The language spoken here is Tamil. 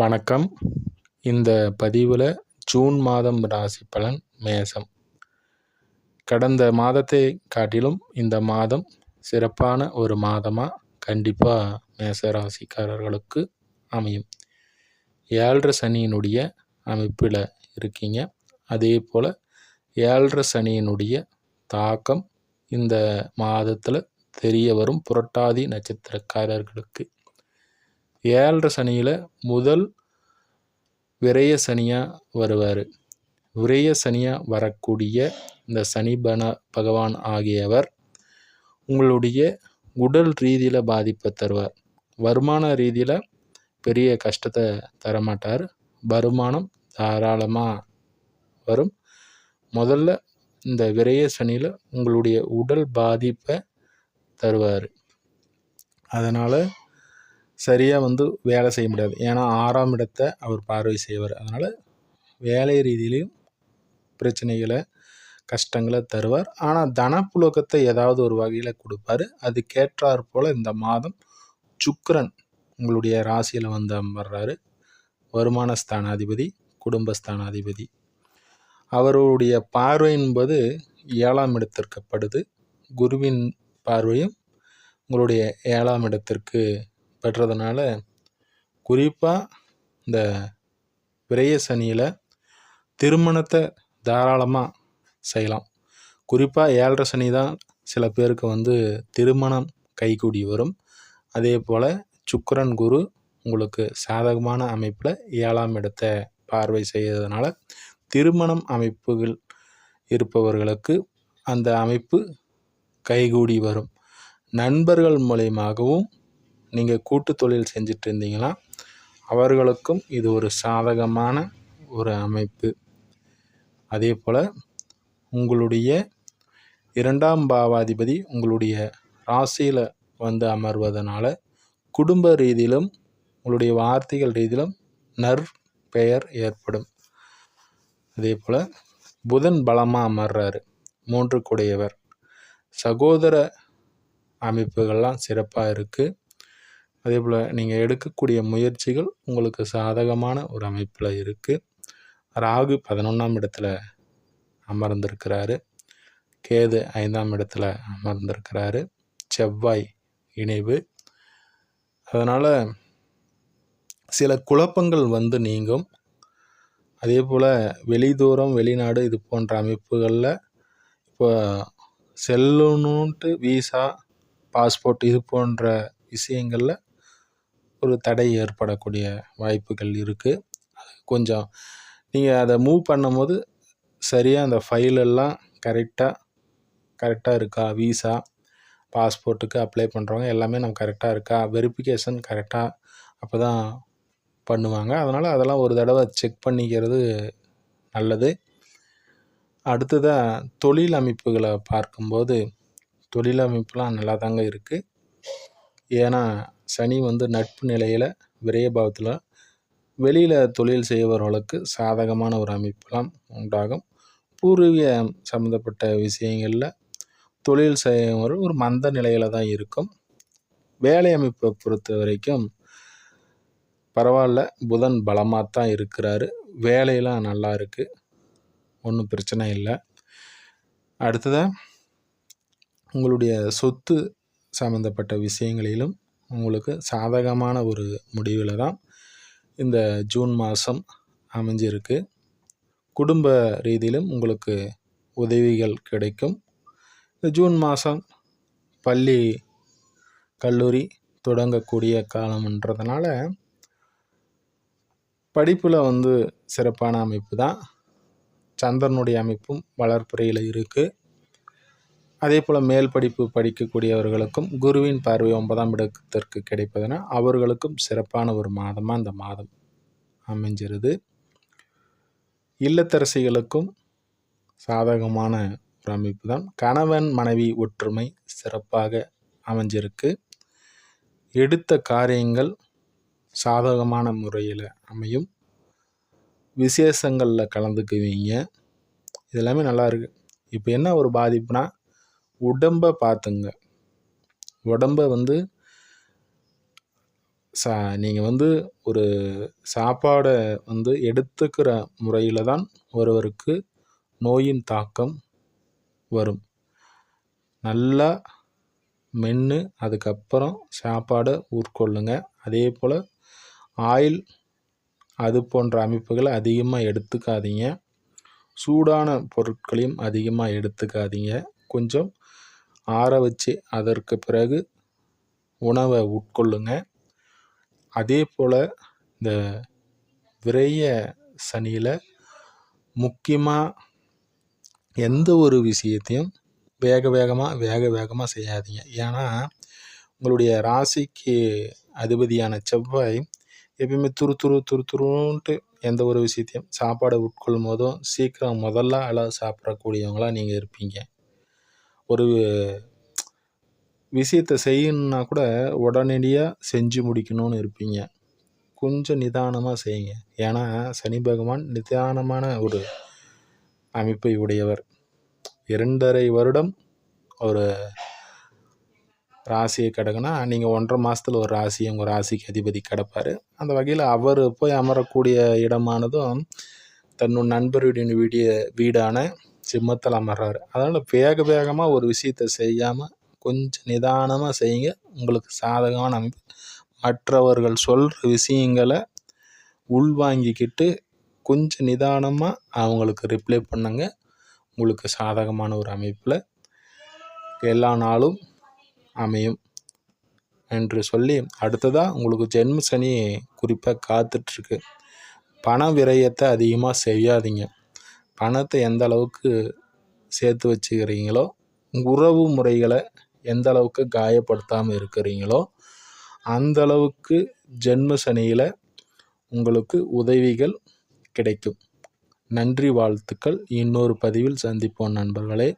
வணக்கம். இந்த பதிவில் ஜூன் மாதம் ராசி பலன் மேசம். கடந்த மாதத்தை காட்டிலும் இந்த மாதம் சிறப்பான ஒரு மாதமாக கண்டிப்பாக மேச ராசிக்காரர்களுக்கு அமையும். ஏழரை சனியினுடைய அமைப்பில் இருக்கீங்க. அதே போல் ஏழரை சனியினுடைய தாக்கம் இந்த மாதத்தில் தெரிய வரும் புரட்டாதி நட்சத்திரக்காரர்களுக்கு. ஏழரை சனியில் முதல் விரைய சனியாக வருவார். விரைய சனியாக வரக்கூடிய இந்த சனி பன பகவான் ஆகியவர் உங்களுடைய உடல் ரீதியில் பாதிப்பை தருவார். வருமான ரீதியில் பெரிய கஷ்டத்தை தரமாட்டார். வருமானம் தாராளமாக வரும். முதல்ல இந்த விரைய சனியில் உங்களுடைய உடல் பாதிப்பை தருவார். அதனால் சரியாக வந்து வேலை செய்ய முடியாது. ஏன்னா ஆறாம் இடத்தை அவர் பார்வை செய்வார். அதனால் வேலை ரீதியிலையும் பிரச்சனைகளை கஷ்டங்களை தருவார். ஆனால் தனப்புழக்கத்தை ஏதாவது ஒரு வகையில் கொடுப்பாரு. கேட்டார் போல் இந்த மாதம் சுக்கரன் உங்களுடைய ராசியில் வந்து அமர்றாரு. வருமான ஸ்தானாதிபதி குடும்பஸ்தானாதிபதி அவருடைய பார்வை என்பது ஏழாம் இடத்திற்கப்படுது குருவின் பார்வையும் உங்களுடைய ஏழாம் இடத்திற்கு பெற்றதுனால குறிப்பாக இந்த விரய சனியில் திருமணத்தை தாராளமாக செய்யலாம். குறிப்பாக ஏழரை சனி தான் சில பேருக்கு வந்து திருமணம் கைகூடி வரும். அதே போல் சுக்கரன் குரு உங்களுக்கு சாதகமான அமைப்பில் ஏழாம் இடத்தை பார்வை செய்கிறதுனால திருமணம் அமைப்புகள் இருப்பவர்களுக்கு அந்த அமைப்பு கைகூடி வரும். நண்பர்கள் மூலயமாகவும் நீங்கள் கூட்டு தொழில் செஞ்சுட்டு இருந்தீங்கன்னா அவர்களுக்கும் இது ஒரு சாதகமான ஒரு அமைப்பு. அதே போல் உங்களுடைய இரண்டாம் பாவாதிபதி உங்களுடைய ராசியில் வந்து அமர்வதனால குடும்ப ரீதியிலும் உங்களுடைய வார்த்தைகள் ரீதியிலும் நற்பெயர் ஏற்படும். அதே போல் புதன் பலமாக அமர்றாரு. மூன்று கூடையவர். சகோதர அமைப்புகள்லாம் சிறப்பாக இருக்குது அதே போல் நீங்கள் எடுக்கக்கூடிய முயற்சிகள் உங்களுக்கு சாதகமான ஒரு அமைப்பில் இருக்குது ராகு பதினொன்றாம் இடத்துல அமர்ந்திருக்கிறாரு. கேது ஐந்தாம் இடத்துல அமர்ந்திருக்கிறாரு. செவ்வாய் இணைவு. அதனால் சில குழப்பங்கள் வந்து நீங்கும். அதே போல் வெளிதூரம் வெளிநாடு இது போன்ற அமைப்புகளில் இப்போ செல்லணுன்ட்டு விசா பாஸ்போர்ட் இது போன்ற விஷயங்களில் ஒரு தடை ஏற்படக்கூடிய வாய்ப்புகள் இருக்குது கொஞ்சம் நீங்கள் அதை மூவ் பண்ணும்போது சரியாக அந்த ஃபைலெல்லாம் கரெக்டாக கரெக்டாக இருக்கா? விசா பாஸ்போர்ட்டுக்கு அப்ளை பண்ணுறவங்க எல்லாமே நம்ம கரெக்டாக இருக்கா? வெரிஃபிகேஷன் கரெக்டாக அப்போ தான் பண்ணுவாங்க. அதனால் அதெல்லாம் ஒரு தடவை செக் பண்ணிக்கிறது நல்லது. அடுத்ததாக தொழில் அமைப்புகளை பார்க்கும்போது தொழில் அமைப்புலாம் நல்லா தாங்க இருக்குது ஏன்னா சனி வந்து நட்பு நிலையில் விரயபாவத்தில் வெளியில் தொழில் செய்பவர்களுக்கு சாதகமான ஒரு அமைப்பெல்லாம் உண்டாகும். பூர்வீக சம்மந்தப்பட்ட விஷயங்களில் தொழில் செய்யவர் ஒரு மந்த நிலையில் தான் இருக்கும். வேலை அமைப்பை பொறுத்த வரைக்கும் பரவாயில்ல புதன் பலமாக தான் இருக்கிறாரு. வேலையெல்லாம் நல்லா இருக்குது ஒன்றும் பிரச்சனை இல்லை. அடுத்ததாக உங்களுடைய சொத்து சம்மந்தப்பட்ட விஷயங்களிலும் உங்களுக்கு சாதகமான ஒரு முடிவில் தான் இந்த ஜூன் மாதம் அமைஞ்சிருக்கு. குடும்ப ரீதியிலும் உங்களுக்கு உதவிகள் கிடைக்கும். இந்த ஜூன் மாதம் பள்ளி கல்லூரி தொடங்கக்கூடிய காலம்ன்றதுனால படிப்பில் வந்து சிறப்பான அமைப்பு தான். சந்திரனுடைய அமைப்பும் வளர்ப்புறையில் இருக்குது அதே போல் மேல் படிப்பு படிக்கக்கூடியவர்களுக்கும் குருவின் பார்வை ஒன்பதாம் இடத்திற்கு கிடைப்பதனால் அவர்களுக்கும் சிறப்பான ஒரு மாதமாக அந்த மாதம் அமைஞ்சிருது. இல்லத்தரசிகளுக்கும் சாதகமான ஒரு அமைப்பு தான் கணவன் மனைவி ஒற்றுமை சிறப்பாக அமைஞ்சிருக்கு. எடுத்த காரியங்கள் சாதகமான முறையில் அமையும். விசேஷங்களில் கலந்துக்குவீங்க. இதெல்லாமே நல்லா இருக்குது இப்போ என்ன ஒரு பாதிப்புனா உடம்பை பார்த்துங்க உடம்பை வந்து சா நீங்கள் வந்து ஒரு சாப்பாடை வந்து எடுத்துக்கிற முறையில் தான் ஒருவருக்கு நோயின் தாக்கம் வரும். நல்லா மென்று அதுக்கப்புறம் சாப்பாடை உட்கொள்ளுங்க அதே போல் ஆயில் அது போன்ற அமைப்புகளை அதிகமாக எடுத்துக்காதீங்க. சூடான பொருட்களையும் அதிகமாக எடுத்துக்காதீங்க. கொஞ்சம் ஆற வச்சு அதற்கு பிறகு உணவை உட்கொள்ளுங்க. அதே போல் இந்த விரைய சனியில் முக்கியமாக எந்த ஒரு விஷயத்தையும் வேக வேகமாக வேக வேகமாக செய்யாதீங்க. ஏன்னா உங்களுடைய ராசிக்கு அதிபதியான செவ்வாய் எப்பயுமே துரு துரு துரு துருன்ட்டு எந்த ஒரு விஷயத்தையும் சாப்பாடை உட்கொள்ளும் போதும் சீக்கிரம் முதல்ல அளவு சாப்பிடக்கூடியவங்களாக நீங்கள் இருப்பீங்க. ஒரு விஷயத்தை செய்யணுன்னா கூட உடனடியாக செஞ்சு முடிக்கணும்னு இருப்பீங்க. கொஞ்சம் நிதானமாக செய்யுங்க. ஏன்னா சனி பகவான் நிதானமான ஒரு அமைப்பை உடையவர். இரண்டரை வருடம் ஒரு ராசியை கிடக்குன்னா நீங்கள் ஒன்றரை மாதத்தில் ஒரு ராசி உங்கள் ராசிக்கு அதிபதி கிடப்பார். அந்த வகையில் அவர் போய் அமரக்கூடிய இடமானதும் தன்னோட நண்பருடைய வீடிய வீடான சிம்மத்தில் அமர்றாரு. அதனால் வேக வேகமாக ஒரு விஷயத்தை செய்யாமல் கொஞ்சம் நிதானமாக செய்யுங்க. உங்களுக்கு சாதகமான அமைப்பு. மற்றவர்கள் சொல்கிற விஷயங்களை உள்வாங்கிக்கிட்டு கொஞ்சம் நிதானமாக அவங்களுக்கு ரிப்ளை பண்ணுங்க. உங்களுக்கு சாதகமான ஒரு அமைப்பில் எல்லா நாளும் அமையும். என்று சொல்லி அடுத்ததாக உங்களுக்கு ஜென்ம சனி குறிப்பாக காத்துட்ருக்கு பண விரயத்தை அதிகமாக செய்யாதீங்க. பணத்தை எந்த அளவுக்கு சேர்த்து வச்சுக்கிறீங்களோ உறவு முறைகளை எந்த அளவுக்கு காயப்படுத்தாமல் இருக்கிறீங்களோ அந்த அளவுக்கு ஜென்ம சனியில் உங்களுக்கு உதவிகள் கிடைக்கும். நன்றி வாழ்த்துக்கள். இன்னொரு பதிவில் சந்திப்போம் நண்பர்களே.